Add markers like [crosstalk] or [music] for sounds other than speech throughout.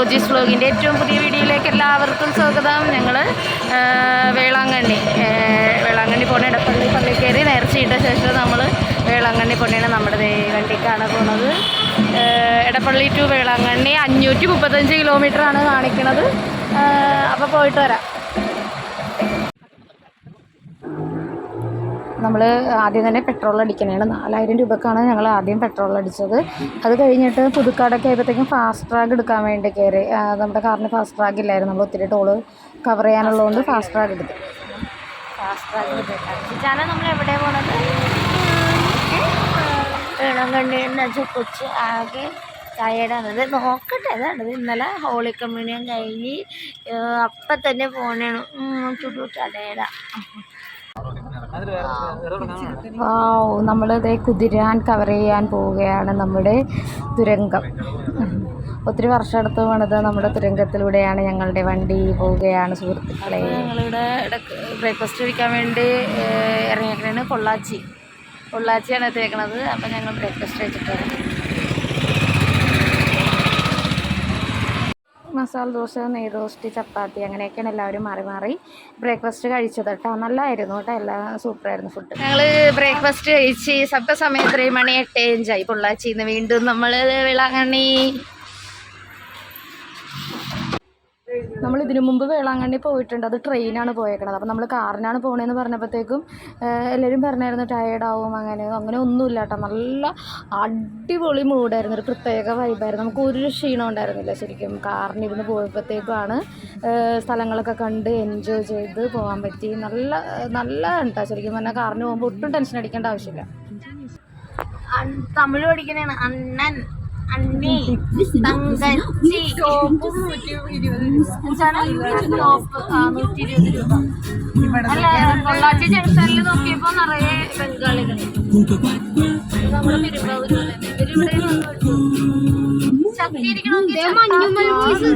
ജോർജീസ് വ്ളോഗിന്റെ ഏറ്റവും പുതിയ വീഡിയോയിലേക്ക് എല്ലാവർക്കും സ്വാഗതം. ഞങ്ങൾ വേളാങ്കണ്ണി വേളാങ്കണ്ണി പോണ ഇടപ്പള്ളി പള്ളി കയറി നേർച്ചയിട്ട ശേഷം നമ്മൾ വേളാങ്കണ്ണി പൊണ്ണയാണ് നമ്മുടെ വണ്ടിക്കാണ് പോണത്. ഇടപ്പള്ളി ടു വേളാങ്കണ്ണി അഞ്ഞൂറ്റി മുപ്പത്തഞ്ച് കിലോമീറ്ററാണ് കാണിക്കുന്നത് അപ്പോൾ പോയിട്ട് വരാം. നമ്മൾ ആദ്യം തന്നെ പെട്രോൾ അടിക്കണേണ്. നാലായിരം രൂപക്കാണ് ഞങ്ങൾ ആദ്യം പെട്രോൾ അടിച്ചത്. അത് കഴിഞ്ഞിട്ട് പുതുക്കാടൊക്കെ ആയപ്പോഴത്തേക്കും ഫാസ്റ്റ് ട്രാഗ് എടുക്കാൻ വേണ്ടി കയറി നമ്മുടെ കാറിന് ഫാസ്റ്റ് ട്രാഗ് ഇല്ലായിരുന്നു. നമ്മൾ ഒത്തിരി ടോൾ കവർ ചെയ്യാനുള്ളതുകൊണ്ട് ഫാസ്റ്റ് ട്രാഗ് എടുത്തു. കൊച്ചു ആകെ നോക്കട്ടെ. അതാണ് ഇന്നലെ ഹോളി കമ്മ്യൂണിയൻ കഴിഞ്ഞ് അപ്പം തന്നെ ഫോണാണ് ചുട്ടു ടയേർഡാ വാവ് നമ്മളിതേ കുതിരാൻ കവർ ചെയ്യാൻ പോവുകയാണ് നമ്മുടെ തുരങ്കം. ഒത്തിരി വർഷം എടുത്ത് പണിത് നമ്മുടെ തുരങ്കത്തിലൂടെയാണ് ഞങ്ങളുടെ വണ്ടി പോവുകയാണ് സുഹൃത്തുക്കളെ. ഞങ്ങളിവിടെ ബ്രേക്ക്ഫാസ്റ്റ് കഴിക്കാൻ വേണ്ടി ഇറങ്ങിയേക്കണേണ് പൊള്ളാച്ചി. പൊള്ളാച്ചിയാണ് എത്തിയേക്കണത്. അപ്പം ഞങ്ങൾ ബ്രേക്ക്ഫാസ്റ്റ് കഴിച്ചിട്ടാണ് മസാല ദോശ നെയ് റോസ്റ്റ് ചപ്പാത്തി അങ്ങനെയൊക്കെയാണ് എല്ലാവരും മാറി മാറി ബ്രേക്ക്ഫാസ്റ്റ് കഴിച്ചത് കേട്ടോ. നല്ലതായിരുന്നു കേട്ടോ. എല്ലാം സൂപ്പറായിരുന്നു ഫുഡ് ഞങ്ങൾ ബ്രേക്ക്ഫാസ്റ്റ് കഴിച്ച് സപ്പ സമയം ഇത്രയും മണി എട്ട് അഞ്ചായി. പൊള്ളാച്ചിന്ന് വീണ്ടും നമ്മൾ വേളാങ്കണ്ണി നമ്മൾ ഇതിനു മുമ്പ് വേളാങ്കണ്ണി പോയിട്ടുണ്ട്. അത് ട്രെയിനാണ് പോയേക്കണത്. അപ്പോൾ നമ്മൾ കാറിനാണ് പോകണതെന്ന് പറഞ്ഞപ്പോഴത്തേക്കും എല്ലാവരും പറഞ്ഞായിരുന്നു ടയേർഡാവും അങ്ങനെ. അങ്ങനെ ഒന്നുമില്ല കേട്ടോ നല്ല അടിപൊളി മൂഡായിരുന്നു. ഒരു പ്രത്യേക വൈബായിരുന്നു നമുക്ക് ഒരു ക്ഷീണം ഉണ്ടായിരുന്നില്ല ശരിക്കും. കാറിനിരുന്ന് പോയപ്പോഴത്തേക്കുമാണ് സ്ഥലങ്ങളൊക്കെ കണ്ട് എൻജോയ് ചെയ്ത് പോകാൻ പറ്റി. നല്ല നല്ല കേട്ടോ ശരിക്കും പറഞ്ഞാൽ കാറിന് പോകുമ്പോൾ ഒട്ടും ടെൻഷൻ അടിക്കേണ്ട ആവശ്യമില്ല. തമിഴ് പഠിക്കണേ അണ്ണൻ. അണ്ണി തങ്കച്ചി അല്ല പൊള്ളാച്ചി ജംഗ്ഷനിൽ നോക്കിയപ്പോ നിറയെ ബംഗാളികൾ നമ്മുടെ പെരുമ്പാവൂർ. ഇവരിവിടെ വന്നു മഞ്ഞുമൽ ബോയ്സ്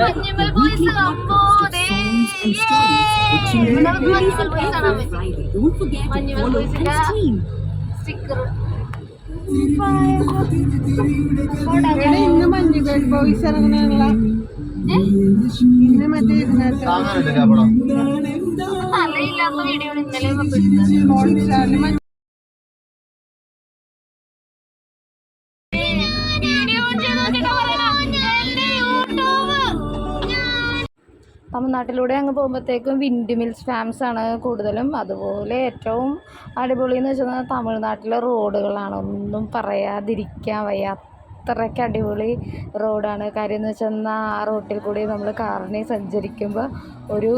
മഞ്ഞുമൽ ബോയ്സ് അപ്പോ മഞ്ഞുമൽ ബോയ്സ് കാണാൻ പറ്റും മഞ്ഞുമൽ ബോയ്സിന്റെ സ്റ്റിക്കർ ഇന്ന് മഞ്ഞുകൾ ബോയ്സ് ഇറങ്ങണ ഇന്ന് മറ്റേ ഇതിനകത്ത് തലയില്ലാത്ത വീഡിയോ ഇന്നലെ തമിഴ്നാട്ടിലൂടെ അങ്ങ് പോകുമ്പോഴത്തേക്കും വിൻഡ് മിൽസ് ഫാംസ് ആണ് കൂടുതലും. അതുപോലെ ഏറ്റവും അടിപൊളി എന്ന് വെച്ചാൽ തമിഴ്നാട്ടിലെ റോഡുകളാണ്. ഒന്നും പറയാതിരിക്കാൻ വയ്യ അത്രയ്ക്ക് അടിപൊളി റോഡാണ്. കാര്യം എന്ന് വെച്ചാൽ ആ റോട്ടിൽ കൂടി നമ്മൾ കാറിനെ സഞ്ചരിക്കുമ്പോൾ ഒരു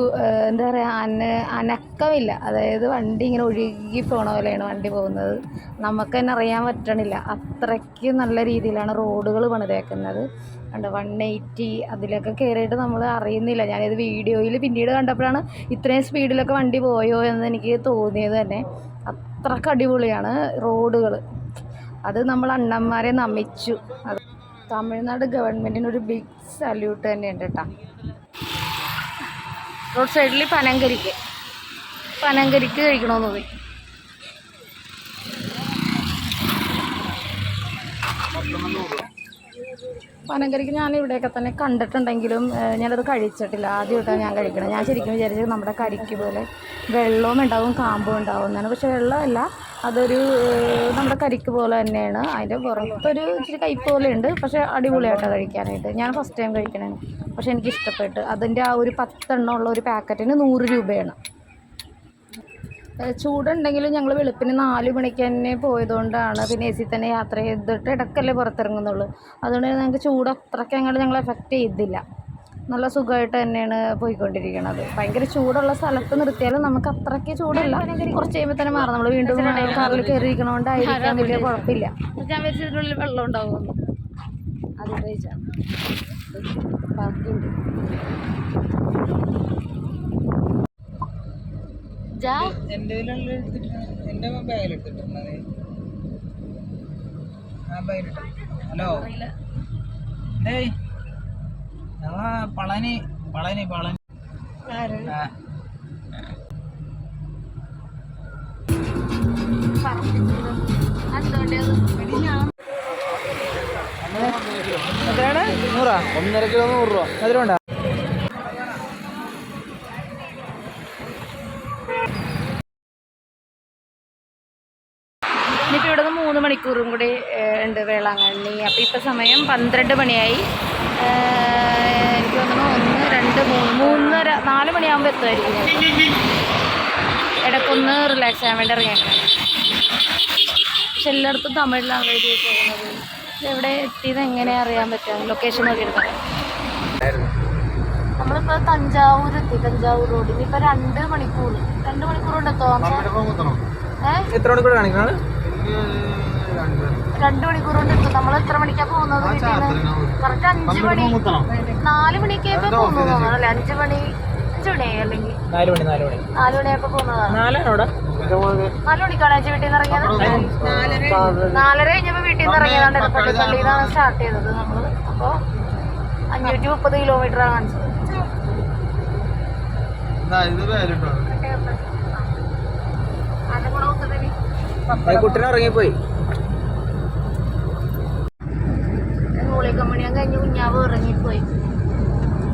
എന്താ പറയുക അന അനക്കമില്ല. അതായത് വണ്ടി ഇങ്ങനെ ഒഴുകി പോണ പോലെയാണ് വണ്ടി പോകുന്നത്. നമുക്ക് തന്നെ അറിയാൻ പറ്റണില്ല. അത്രയ്ക്ക് നല്ല രീതിയിലാണ് റോഡുകൾ പണിതേക്കുന്നത്. ഉണ്ട് വൺ എയ്റ്റി അതിലൊക്കെ കയറിയിട്ട് നമ്മൾ അറിയുന്നില്ല. ഞാനിത് വീഡിയോയിൽ പിന്നീട് കണ്ടപ്പോഴാണ് ഇത്രയും സ്പീഡിലൊക്കെ വണ്ടി പോയോ എന്ന് എനിക്ക് തോന്നിയത് തന്നെ. അത്രയ്ക്ക് അടിപൊളിയാണ് റോഡുകൾ അത് നമ്മൾ അണ്ണന്മാരെ നമിച്ചു. അത് തമിഴ്നാട് ഗവൺമെന്റിന് ഒരു ബിഗ് സല്യൂട്ട് തന്നെയുണ്ട് കേട്ടോ റോഡ് സൈഡിൽ പനങ്കരിക്ക്. പനങ്കരിക്ക് കഴിക്കണമെന്ന് തോന്നി. പനങ്കരിക്ക് ഞാൻ ഇവിടെയൊക്കെ തന്നെ കണ്ടിട്ടുണ്ടെങ്കിലും ഞാനത് കഴിച്ചിട്ടില്ല. ആദ്യമായിട്ടാണ് ഞാൻ കഴിക്കണം. ഞാൻ ശരിക്കും വിചാരിച്ചത് നമ്മുടെ കരിക്ക് പോലെ വെള്ളവും ഉണ്ടാവും കാമ്പും ഉണ്ടാവും എന്നാണ്. പക്ഷെ വെള്ളമല്ല അതൊരു നമ്മുടെ കരിക്ക് പോലെ തന്നെയാണ്. അതിന്റെ പുറത്തൊരു ഇച്ചിരി കയ്പ് പോലെ ഉണ്ട്. പക്ഷേ അടിപൊളിയായിട്ടാണ് കഴിക്കാനായിട്ട്. ഞാൻ ഫസ്റ്റ് ടൈം കഴിക്കണേ പക്ഷേ എനിക്ക് ഇഷ്ടപ്പെട്ടു അതിന്റെ ആ ഒരു പത്തെണ്ണം ഉള്ള ഒരു പാക്കറ്റിന് നൂറ് രൂപയാണ്. ചൂടുണ്ടെങ്കിലും ഞങ്ങൾ വെളുപ്പിന് നാല് മണിക്ക് തന്നെ പോയതുകൊണ്ടാണ് പിന്നെ എ സി തന്നെ യാത്ര ചെയ്തിട്ട് ഇടയ്ക്കല്ലേ പുറത്തിറങ്ങുന്നുള്ളൂ. അതുകൊണ്ട് ഞങ്ങൾക്ക് ചൂട് അത്രയ്ക്ക് അങ്ങോട്ട് ഞങ്ങൾ എഫക്റ്റ് ചെയ്തില്ല. നല്ല സുഖമായിട്ട് തന്നെയാണ് പോയിക്കൊണ്ടിരിക്കുന്നത് ഭയങ്കര ചൂടുള്ള സ്ഥലത്ത് നിർത്തിയാലും നമുക്ക് അത്രയ്ക്ക് ചൂടില്ല. കുറച്ച് കഴിയുമ്പോൾ തന്നെ മാറും. നമ്മൾ വീണ്ടും കാറിൽ കയറിയിരിക്കണോണ്ടായിരിക്കാൻ വലിയ കുഴപ്പമില്ല. വെള്ളം അത് ബാക്കിയുണ്ട്. എന്റെ എന്റെ ബാഗിൽ ആ ബാഗിൽ ഹലോ? ഡേയ് ഞങ്ങളാ പളനി പളനി പളനി. എത്രയാണ്? നൂറാ ഒന്നര കിലോ നൂറ് രൂപ. മധുരം മൂന്ന് മണിക്കൂറും കൂടി ഉണ്ട് വേളാങ്കണ്ണി. അപ്പോൾ ഇപ്പോൾ സമയം പന്ത്രണ്ട് മണിയായി. എനിക്ക് തോന്നുന്നു ഒന്ന് രണ്ട് മൂന്ന് മൂന്നര നാല് മണിയാകുമ്പോൾ എത്തുമായിരിക്കും. ഇടയ്ക്കൊന്ന് റിലാക്സ് ചെയ്യാൻ വേണ്ടി ഇറങ്ങിയേക്കാം. പക്ഷെ എല്ലായിടത്തും തമിഴിലാണ് എഴുതി പോകുന്നത് എവിടെ എത്തിയത് എങ്ങനെ അറിയാൻ പറ്റുക ലൊക്കേഷൻ നോക്കിയെടുക്കാം നമ്മളിപ്പോൾ തഞ്ചാവൂർ എത്തി തഞ്ചാവൂർ റോഡ് ഇനിയിപ്പോൾ രണ്ട് മണിക്കൂർ രണ്ട് മണിക്കൂർ കൊണ്ട് എത്താം ഏഹ് എത്ര മണിക്കൂർ കാണിക്കുന്നത് രണ്ട് മണിക്കൂർ കൊണ്ട് എത്തും നമ്മൾ എത്ര മണിക്കാ പോകുന്നത് കറക്റ്റ് അഞ്ച് മണി നാല് മണിക്കേ പോകുന്നത് അല്ലെ? അഞ്ചു മണി അഞ്ച് മണി അല്ലെങ്കിൽ നാല് മണി നാല് മണി. നാല് മണിയായപ്പോ പോകുന്നതാണ്. നാല് മണിക്കാണ് അഞ്ചു വീട്ടിൽ നിന്ന് ഇറങ്ങിയത് നാലര കഴിഞ്ഞപ്പോ വീട്ടിൽ നിന്ന് ഇറങ്ങിയതാണ് സ്റ്റാർട്ട് ചെയ്തത് നമ്മൾ. അപ്പോ അഞ്ഞൂറ്റി മുപ്പത് കിലോമീറ്റർ ആണ് കാണിച്ചത്. കുട്ടനെ ഇറങ്ങിപ്പോയി. മൂളിക്കമ്മണിയാൻ കഴിഞ്ഞ് കുഞ്ഞാവ് ഇറങ്ങിപ്പോയി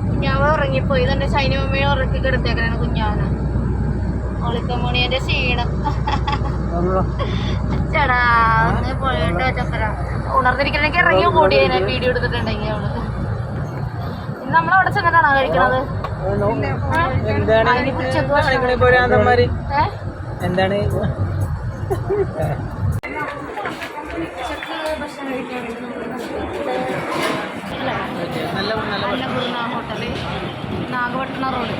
കുഞ്ഞാവ് ഇറങ്ങിപ്പോയി തന്നെ ശൈനമമ്മയെ ഉറക്കി കിടത്തേക്കാണ് കുഞ്ഞാവിന്. ഒളിക്കമണിയന്റെ ക്ഷീണം. ചേടാ പോയിട്ട് ഉണർന്നിരിക്കണെങ്കിൽ ഉണർന്നിരിക്കണമെങ്കിൽ ഇറങ്ങി കൂടിയേനെ വീഡിയോ എടുത്തിട്ടുണ്ടെങ്കിൽ അവൾ. ഇന്ന് നമ്മളവിടെ ചെന്നിട്ടാണോ കഴിക്കണത്? എന്താണ്? ഭക്ഷണം കുറിച്ച് നല്ല നല്ല അന്നപൂർണ ഹോട്ടൽ. നാഗപട്ടണ റോഡ്.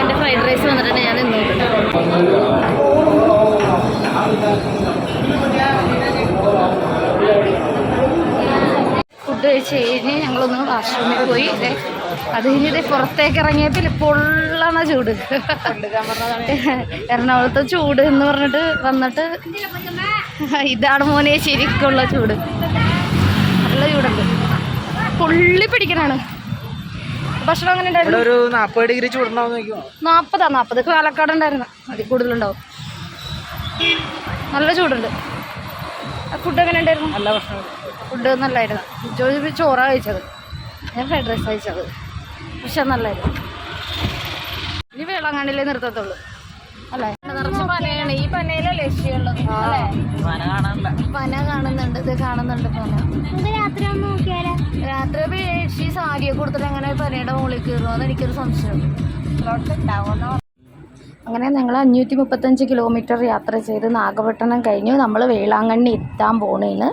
എന്റെ ഫ്രൈഡ് റൈസ് വന്നിട്ടുണ്ട് ഞാൻ നിന്നോട്ടുണ്ട് ഫുഡ് കഴിച്ച് കഴിഞ്ഞ് ഞങ്ങളൊന്ന് വാഷ്റൂമിൽ പോയി. ദേ, അത് കഴിഞ്ഞിട്ട് പുറത്തേക്ക് ഇറങ്ങിയപ്പോൾ പൊള്ളണ ചൂട്. എറണാകുളത്തെ ചൂട് എന്ന് പറഞ്ഞിട്ട് വന്നിട്ട് [laughs] ഇതാണ് മോനെ ശരിക്കുള്ള ചൂട്. നല്ല ചൂടുണ്ട്. പൊള്ളി പിടിക്കണാണ് ഭക്ഷണം അങ്ങനെ ഉണ്ടായിരുന്നു? ഒരു നാപ്പത് ഡിഗ്രി ചൂടുണ്ടാവും നാൽപ്പതാ നാൽപ്പത് പാലക്കാട് ഉണ്ടായിരുന്നു. അതിൽ കൂടുതലുണ്ടാവും. നല്ല ചൂടുണ്ട്. ഫുഡ് എങ്ങനെ ഉണ്ടായിരുന്നു? നല്ല ഭക്ഷണം. ഫുഡ് നല്ലായിരുന്നു. ജോലി ചോറാണ് കഴിച്ചത്. ഞാൻ ഫ്രൈഡ് റൈസ് കഴിച്ചത്. പക്ഷെ നല്ലായിരുന്നു. ഇനി വേളാങ്കണ്ണിലേ നിർത്തത്തുള്ളൂ. അല്ലേ? ഈ പനയിലല്ലേ ലക്ഷ്യമുള്ളത് അല്ലേ? പന കാണുന്നുണ്ട് ഇത് കാണുന്നുണ്ട് പന. രാത്രി രാത്രി സാരിയൊക്കെ കൊടുത്തിട്ട് എങ്ങനെ പനയുടെ മുകളിൽ കയറുമോ അതെനിക്കൊരു സംശയം. അങ്ങനെ ഞങ്ങൾ അഞ്ഞൂറ്റി മുപ്പത്തഞ്ച് കിലോമീറ്റർ യാത്ര ചെയ്ത് നാഗപട്ടണം കഴിഞ്ഞു. നമ്മൾ വേളാങ്കണ്ണി എത്താൻ പോണേന്ന്.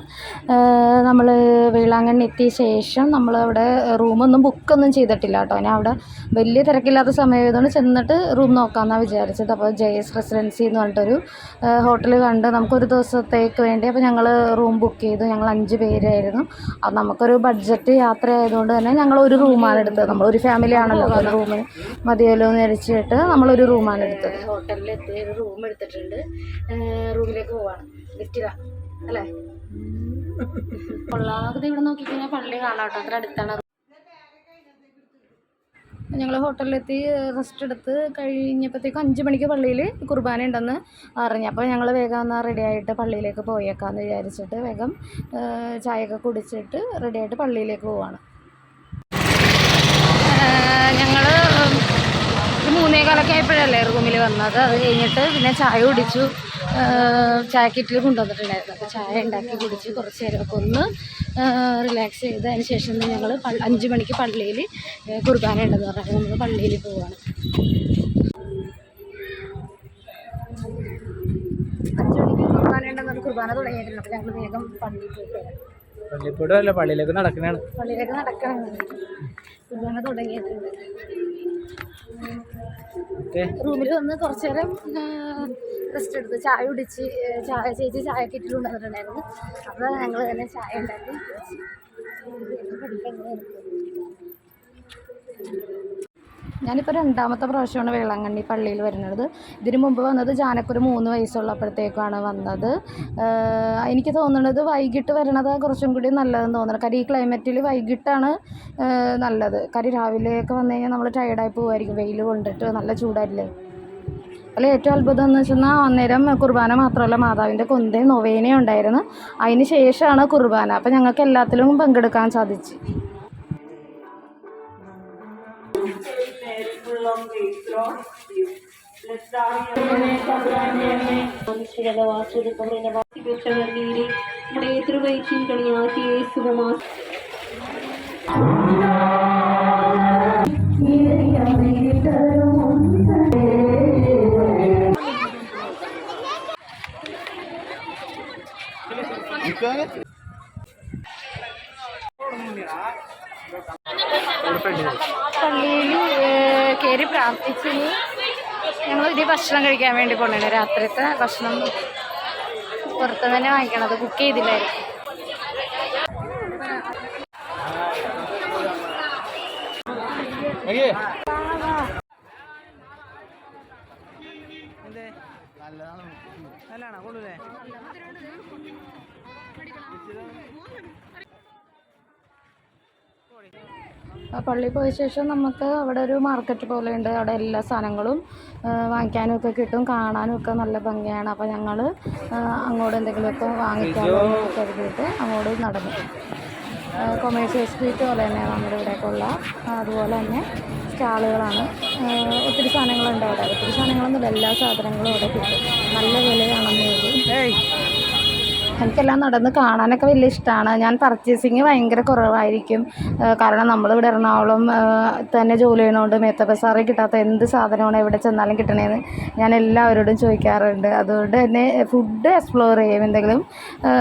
നമ്മൾ വേളാങ്കണ്ണി എത്തിയ ശേഷം നമ്മൾ അവിടെ റൂമൊന്നും ബുക്കൊന്നും ചെയ്തിട്ടില്ല കേട്ടോ. ഞാൻ അവിടെ വലിയ തിരക്കില്ലാത്ത സമയമായതുകൊണ്ട് ചെന്നിട്ട് റൂം നോക്കാമെന്നാണ് വിചാരിച്ചത്. അപ്പോൾ ജയസ് റെസിഡൻസി എന്ന് പറഞ്ഞിട്ടൊരു ഹോട്ടൽ കണ്ട് നമുക്കൊരു ദിവസത്തേക്ക് വേണ്ടി അപ്പോൾ ഞങ്ങൾ റൂം ബുക്ക് ചെയ്തു. ഞങ്ങൾ അഞ്ച് പേരായിരുന്നു. അപ്പോൾ നമുക്കൊരു ബഡ്ജറ്റ് യാത്ര ആയതുകൊണ്ട് തന്നെ ഞങ്ങൾ ഒരു റൂമാണ് എടുത്തത്. നമ്മൾ ഒരു ഫാമിലി ആണല്ലോ റൂമിന് മതിയല്ലോ എന്ന് വിചാരിച്ചിട്ട് നമ്മളൊരു റൂമാണ് എടുത്തത്. ഹോട്ടലിൽ എത്തി ഒരു റൂം എടുത്തിട്ടുണ്ട്. റൂമിലേക്ക് പോവാണ്. ലിഫ്റ്റിലാണ് അല്ലേ? കൊള്ളാതെ ഇവിടെ നോക്കിക്കഴിഞ്ഞാൽ പള്ളി കാണാട്ടോ അത്ര അടുത്താണ്. ഞങ്ങൾ ഹോട്ടലിലെത്തി റെസ്റ്റ് എടുത്ത് കഴിഞ്ഞപ്പോഴത്തേക്കും അഞ്ച് മണിക്ക് പള്ളിയിൽ കുർബാന ഉണ്ടെന്ന് അറിഞ്ഞു. അപ്പോൾ ഞങ്ങൾ വേഗം എന്നാൽ റെഡിയായിട്ട് പള്ളിയിലേക്ക് പോയേക്കാമെന്ന് വിചാരിച്ചിട്ട് വേഗം ചായയൊക്കെ കുടിച്ചിട്ട് റെഡിയായിട്ട് പള്ളിയിലേക്ക് പോവാണ് ഞങ്ങൾ ഒരു മൂന്നേ കാലൊക്കെ ആയപ്പോഴല്ലേ റൂമിൽ വന്നത്? അത് കഴിഞ്ഞിട്ട് പിന്നെ ചായ കുടിച്ചു. ചായക്കിറ്റിൽ ചായ കിറ്റിൽ കൊണ്ടുവന്നിട്ടുണ്ടായിരുന്നു. അപ്പോൾ ചായ ഉണ്ടാക്കി കുടിച്ച് കുറച്ച് നേരമൊക്കെ ഒന്ന് റിലാക്സ് ചെയ്ത് അതിന് ശേഷം ഞങ്ങൾ അഞ്ച് മണിക്ക് പള്ളിയിൽ കുർബാന ഉണ്ടെന്ന് പറഞ്ഞാൽ നമ്മൾ പള്ളിയിൽ പോവാണ്. അഞ്ച് മണിക്ക് കുർബാന ഉണ്ടെന്ന് കുർബാന തുടങ്ങിയിട്ടുണ്ട്. അപ്പോൾ ഞങ്ങൾ വേഗം പള്ളിയിൽ പോയി പള്ളിക്കൂടം അല്ല പള്ളിയിലേക്ക് നടക്കണാണ് പള്ളിയിലേക്ക് നടക്കണം. തുടങ്ങിയിട്ടുണ്ട്. റൂമിൽ വന്ന് കുറച്ചു നേരം റെസ്റ്റ് എടുത്ത് ചായ കുടിച്ച് ചായ ചേച്ചി ചായ കിറ്റിൽ കൊണ്ടുവന്നിട്ടുണ്ടായിരുന്നു അപ്പോൾ ഞങ്ങൾ തന്നെ ചായ ഉണ്ടാക്കി പഠിക്കാൻ. ഞാനിപ്പോൾ രണ്ടാമത്തെ പ്രാവശ്യമാണ് വേളാങ്കണ്ണി പള്ളിയിൽ വരുന്നത്. ഇതിനു മുമ്പ് വന്നത് ജാനക്കൊരു മൂന്ന് വയസ്സുള്ളപ്പോഴത്തേക്കാണ് വന്നത്. എനിക്ക് തോന്നുന്നത് വൈകിട്ട് വരണത് കുറച്ചും കൂടി നല്ലതെന്ന് തോന്നുന്നത് കാര്യം ഈ ക്ലൈമറ്റിൽ വൈകിട്ടാണ് നല്ലത്. കാര്യം രാവിലെയൊക്കെ വന്നു കഴിഞ്ഞാൽ നമ്മൾ ടയർഡായി പോകുമായിരിക്കും വെയിൽ കൊണ്ടിട്ട് നല്ല ചൂടല്ലേ അതിൽ ഏറ്റവും അത്ഭുതം എന്ന് വെച്ചാൽ അന്നേരം കുർബാന മാത്രമല്ല മാതാവിന്റെ കൊന്തയും നൊവേനയും ഉണ്ടായിരുന്നു. അതിന് ശേഷമാണ് കുർബാന. അപ്പം ഞങ്ങൾക്ക് എല്ലാത്തിലും പങ്കെടുക്കാൻ സാധിച്ചു. belonging Lord you. Blessed are you. കയറി പ്രാർത്ഥിച്ചിനി ഞങ്ങൾ ഇനി ഭക്ഷണം കഴിക്കാൻ വേണ്ടി കൊണ്ടുവരണം രാത്രിത്തെ ഭക്ഷണം പുറത്ത് തന്നെ വാങ്ങിക്കണത് കുക്ക് ചെയ്തില്ലായിരുന്നു നല്ലതാണോ കൊള്ളൂലേ ആ പള്ളിയിൽ പോയ ശേഷം നമുക്ക് അവിടെ ഒരു മാർക്കറ്റ് പോലെ ഉണ്ട് അവിടെ എല്ലാ സാധനങ്ങളും വാങ്ങിക്കാനും ഒക്കെ കിട്ടും. കാണാനും ഒക്കെ നല്ല ഭംഗിയാണ്. അപ്പോൾ ഞങ്ങൾ അങ്ങോട്ട് എന്തെങ്കിലുമൊക്കെ വാങ്ങിക്കാനോ കരുതിയിട്ട് അങ്ങോട്ട് നടന്നു. കൊമേഴ്സ്യൽ സ്ട്രീറ്റ് പോലെ തന്നെ നമ്മുടെ ഇവിടേക്കുള്ള അതുപോലെ തന്നെ സ്റ്റാളുകളാണ്. ഒത്തിരി സാധനങ്ങളുണ്ട് അവിടെ. ഒത്തിരി സാധനങ്ങളൊന്നുമില്ല. എല്ലാ സാധനങ്ങളും അവിടെ കിട്ടും. നല്ല വിലയാണെന്ന് ഉള്ളൂ എനിക്കെല്ലാം നടന്ന് കാണാനൊക്കെ വലിയ ഇഷ്ടമാണ് ഞാൻ പർച്ചേസിങ് ഭയങ്കര കുറവായിരിക്കും. കാരണം നമ്മളിവിടെ എറണാകുളം തന്നെ ജോലി ചെയ്യണോണ്ട് മേത്ത ബസാറിൽ കിട്ടാത്ത എന്ത് സാധനമാണ് എവിടെ ചെന്നാലും കിട്ടണേന്ന് ഞാൻ എല്ലാവരോടും ചോദിക്കാറുണ്ട്. അതുകൊണ്ട് തന്നെ ഫുഡ് എക്സ്പ്ലോർ ചെയ്യും. എന്തെങ്കിലും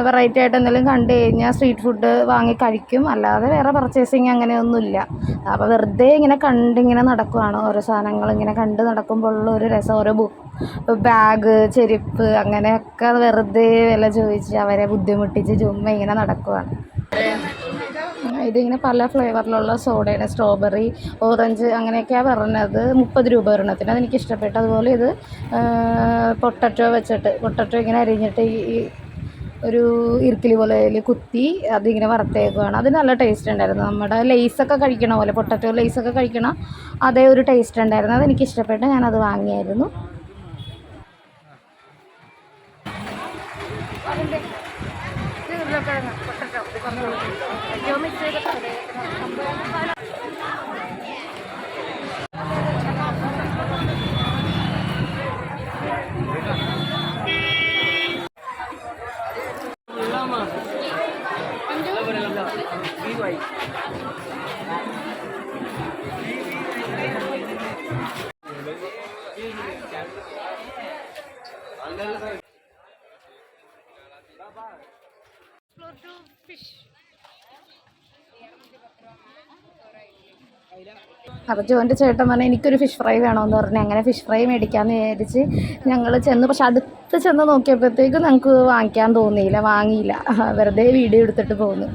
വെറൈറ്റി ആയിട്ട് എന്തെങ്കിലും കണ്ടു കഴിഞ്ഞാൽ സ്ട്രീറ്റ് ഫുഡ് വാങ്ങി കഴിക്കും. അല്ലാതെ വേറെ പർച്ചേസിങ് അങ്ങനെയൊന്നുമില്ല. അപ്പോൾ വെറുതെ ഇങ്ങനെ കണ്ടിങ്ങനെ നടക്കുവാണ്. ഓരോ സാധനങ്ങൾ ഇങ്ങനെ കണ്ട് നടക്കുമ്പോൾ ഉള്ള ഒരു രസം ഓരോ ബുക്ക് ബാഗ് ചെരുപ്പ് അങ്ങനെയൊക്കെ വെറുതെ വില ചോദിച്ച് അവരെ ബുദ്ധിമുട്ടിച്ച് ചുമ്മാ ഇങ്ങനെ നടക്കുവാണ്. ഇതിങ്ങനെ പല ഫ്ലേവറിലുള്ള സോഡയാണ് സ്ട്രോബെറി ഓറഞ്ച് അങ്ങനെയൊക്കെയാണ് പറഞ്ഞത്. മുപ്പത് രൂപ ഒരെണ്ണത്തിന്. അതെനിക്ക് ഇഷ്ടപ്പെട്ടു. അതുപോലെ ഇത് പൊട്ടറ്റോ വെച്ചിട്ട് പൊട്ടറ്റോ ഇങ്ങനെ അരിഞ്ഞിട്ട് ഈ ഒരു ഇറുക്കിലി പോലെ കുത്തി അതിങ്ങനെ വറുത്തേക്കുവാണ്. അത് നല്ല ടേസ്റ്റ് ഉണ്ടായിരുന്നു. നമ്മുടെ ലേസൊക്കെ കഴിക്കണ പോലെ പൊട്ടറ്റോ ലേസൊക്കെ കഴിക്കണം അതേ ഒരു ടേസ്റ്റ് ഉണ്ടായിരുന്നു. അതെനിക്ക് ഇഷ്ടപ്പെട്ട്. ഞാനത് വാങ്ങിയായിരുന്നു. അപ്പോൾ ജോന്റെ ചേട്ടൻ പറഞ്ഞാൽ എനിക്കൊരു ഫിഷ് ഫ്രൈ വേണമെന്ന് പറഞ്ഞു അങ്ങനെ ഫിഷ് ഫ്രൈ മേടിക്കാമെന്ന് വിചാരിച്ച് ഞങ്ങൾ ചെന്ന് പക്ഷെ അടുത്ത് ചെന്ന് നോക്കിയപ്പോഴത്തേക്കും ഞങ്ങൾക്ക് വാങ്ങിക്കാൻ തോന്നിയില്ല വാങ്ങിയില്ല. [laughs] വെറുതെ വീഡിയോ എടുത്തിട്ട് പോന്നു.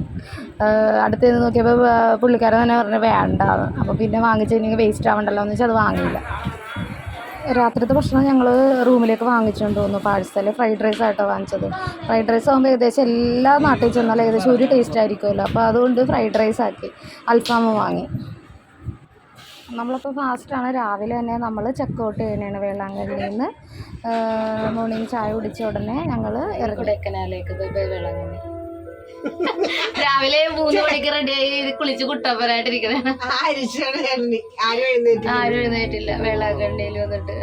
അടുത്ത് ചെന്ന് നോക്കിയപ്പോൾ പുള്ളിക്കാരൻ തന്നെ പറഞ്ഞു വേണ്ട. അപ്പോൾ പിന്നെ വാങ്ങിച്ച് കഴിഞ്ഞാൽ വേസ്റ്റ് ആവണ്ടല്ലോ എന്ന് വെച്ചാൽ അത് വാങ്ങിയില്ല. രാത്രിത്തെ ഭക്ഷണം ഞങ്ങൾ റൂമിലേക്ക് വാങ്ങിച്ചുകൊണ്ട് വന്നു. പാഴ്സൽ ഫ്രൈഡ് റൈസ് ആയിട്ടോ വാങ്ങിച്ചത്. ഫ്രൈഡ് റൈസ് ആകുമ്പോൾ ഏകദേശം എല്ലാ നാട്ടിൽ ചെന്നാലും ഏകദേശം ഒരു ടേസ്റ്റ് ആയിരിക്കുമല്ലോ. അപ്പോൾ അതുകൊണ്ട് ഫ്രൈഡ് റൈസ് ആക്കി അൽഫാമ് വാങ്ങി. നമ്മളിപ്പോൾ ഫാസ്റ്റാണ് രാവിലെ തന്നെ നമ്മൾ ചെക്കൗട്ട് ചെയ്യണതാണ് വേളാങ്കണ്ണിയിൽ നിന്ന് മോർണിംഗ് ചായ കുടിച്ച ഉടനെ ഞങ്ങൾ ഇറക്കിടക്കനാലേക്ക് വേളാങ്കണ്ണി. രാവിലെ മൂന്ന് മണിക്ക് റെഡി ആയി കുളിച്ച് കുട്ടപ്പനായിട്ടിരിക്കണേ ആരും എഴുന്നേറ്റില്ല. വേളാങ്കണ്ണിയിൽ വന്നിട്ട്.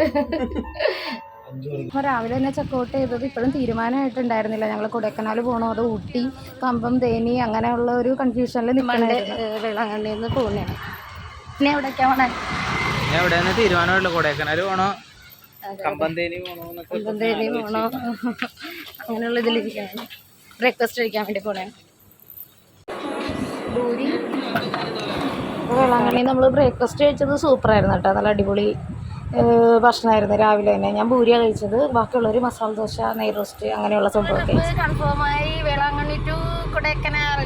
അപ്പോൾ രാവിലെ തന്നെ ചെക്കൗട്ട് ചെയ്തത് ഇപ്പോഴും തീരുമാനമായിട്ടുണ്ടായിരുന്നില്ല. ഞങ്ങൾ കൊടൈക്കനാൽ പോകണോ അത് ഊട്ടി കമ്പം തേനി അങ്ങനെയുള്ള ഒരു കൺഫ്യൂഷനിൽ നിൽക്കണ്ടേ വേളാങ്കണ്ണിയിൽ നിന്ന് പോകുന്നതാണ് പിന്നെ എവിടേക്കാണ് പോണേ? ഞാൻ എവിടെയാണ് തീരുമാനമുള്ളൂ കൊടൈക്കനാൽ പോണോ. കമ്പന്തേനി പോണോ എന്നൊക്കെ കമ്പം തേനി പോകണോ അങ്ങനെയുള്ള ഇതിലിരിക്കുകയാണ്. ബ്രേക്ക്ഫാസ്റ്റ് കഴിക്കാൻ വേണ്ടി പോണേ. ഭൂരി വേളാങ്കണ്ണി നമ്മൾ ബ്രേക്ക്ഫാസ്റ്റ് കഴിച്ചത് സൂപ്പറായിരുന്നു കേട്ടോ. നല്ല അടിപൊളി ഭക്ഷണമായിരുന്നു രാവിലെ തന്നെ. ഞാൻ ഭൂരിയ കഴിച്ചത്. ബാക്കിയുള്ളവർ മസാല ദോശ നെയ് റോസ്റ്റ് അങ്ങനെയുള്ള സംഭവമൊക്കെ കഴിച്ചു. കൺഫേമായി വേളാങ്കണ്ണി ടു കൊടൈക്കനാൽ.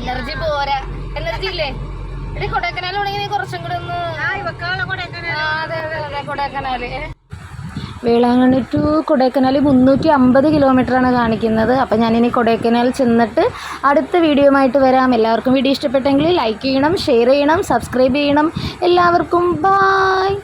എനർജി പോരാ. എനർജി ഇല്ലേ? എടി കൊടൈക്കനാൽ ഉണ്ടെങ്കിൽ കുറച്ചും കൂടെ ഒന്ന് കൊടൈക്കനാല്. വേളാങ്കണ്ണി ടു കൊടൈക്കനാൽ മുന്നൂറ്റി അമ്പത് കിലോമീറ്ററാണ് കാണിക്കുന്നത്. അപ്പം ഞാനിനി കൊടൈക്കനാൽ ചെന്നിട്ട് അടുത്ത വീഡിയോയുമായിട്ട് വരാം. എല്ലാവർക്കും വീഡിയോ ഇഷ്ടപ്പെട്ടെങ്കിൽ ലൈക്ക് ചെയ്യണം ഷെയർ ചെയ്യണം സബ്സ്ക്രൈബ് ചെയ്യണം. എല്ലാവർക്കും ബായ്